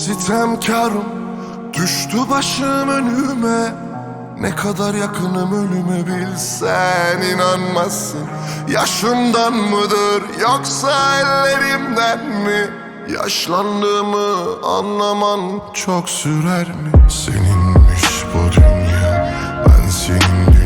Sitemkarım düştü başım önüme. Ne kadar yakınım ölüme bilsen inanmazsın. Yaşımdan mıdır yoksa ellerimden mi? Yaşlandığımı anlaman çok sürer mi? Seninmiş bu dünya Ben senin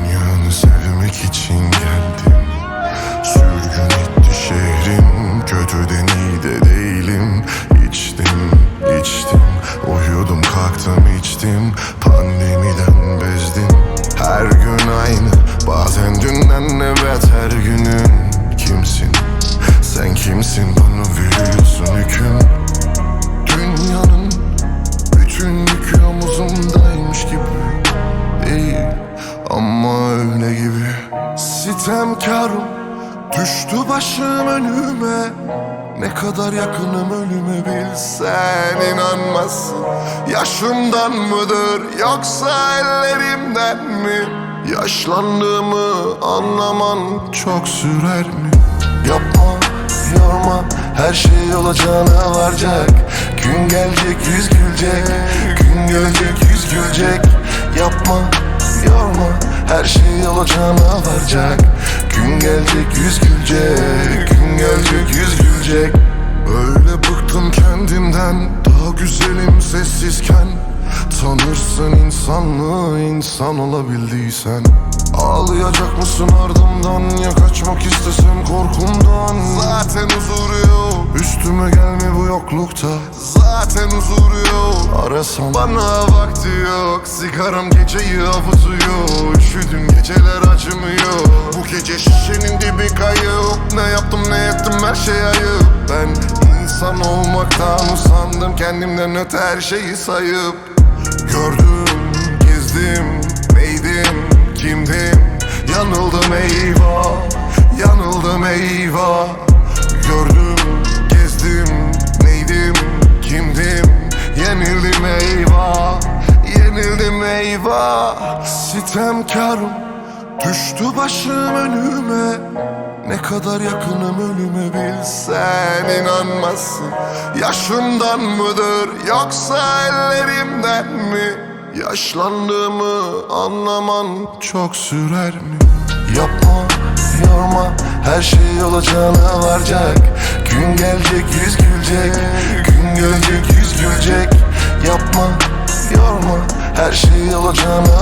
gün aynı. Bazen dünden de beter günün. Kimsin? Sen kimsin? Bana veriyorsun hüküm. Dünyanın bütün yükü omuzumdaymış gibi. Değil ama öyle gibi. Sitemkarım düştü başım önüme. Ne kadar yakınım ölüme bilsen inanmazsın. Yaşımdan mıdır yoksa ellerimden mi Yaşlandığımı anlaman çok sürer mi? Yapma yorma her şey olacağına varacak. Gün gelecek yüz gülecek. Gün gelecek yüz gülecek. Yapma yorma her şey olacağına varacak. Gün gelecek yüz gülecek. Gün gelecek yüz gülecek. Öyle bıktım kendimden Daha güzelim sessizken Tanırsın insanlığı insan olabildiysen. Ağlayacak mısın ardımdan? Ya kaçmak istesem korkumdan? Zaten huzur yok. Üstüme gelme bu yoklukta. Zaten huzur yok. Arasam bana vakti yok. Sigaram geceyi avutuyor. Üşüdüm geceler acımıyor. Bu gece şişenin dibi kayıp. Ne yaptım ne ettim? Her şey ayıp. Ben insan olmaktan usandım. Kendimden öte her şeyi sayıp Gördüm, gezdim, neydim, kimdim? Yanıldım eyvah, yanıldım eyvah. Gördüm, gezdim, neydim, kimdim? Yenildim eyvah, yenildim eyvah. Sitemkarım düştü başım önüme. Ne kadar yakınım ölüme bilsen inanmazsın. Yaşımdan mıdır yoksa ellerimden mi? Yaşlandığımı anlaman çok sürer mi? Yapma, yorma. Her şey olacağına varacak. Gün gelecek yüz gülecek. Gün gelecek yüz gülecek. Yapma, yorma. Her şey olacağına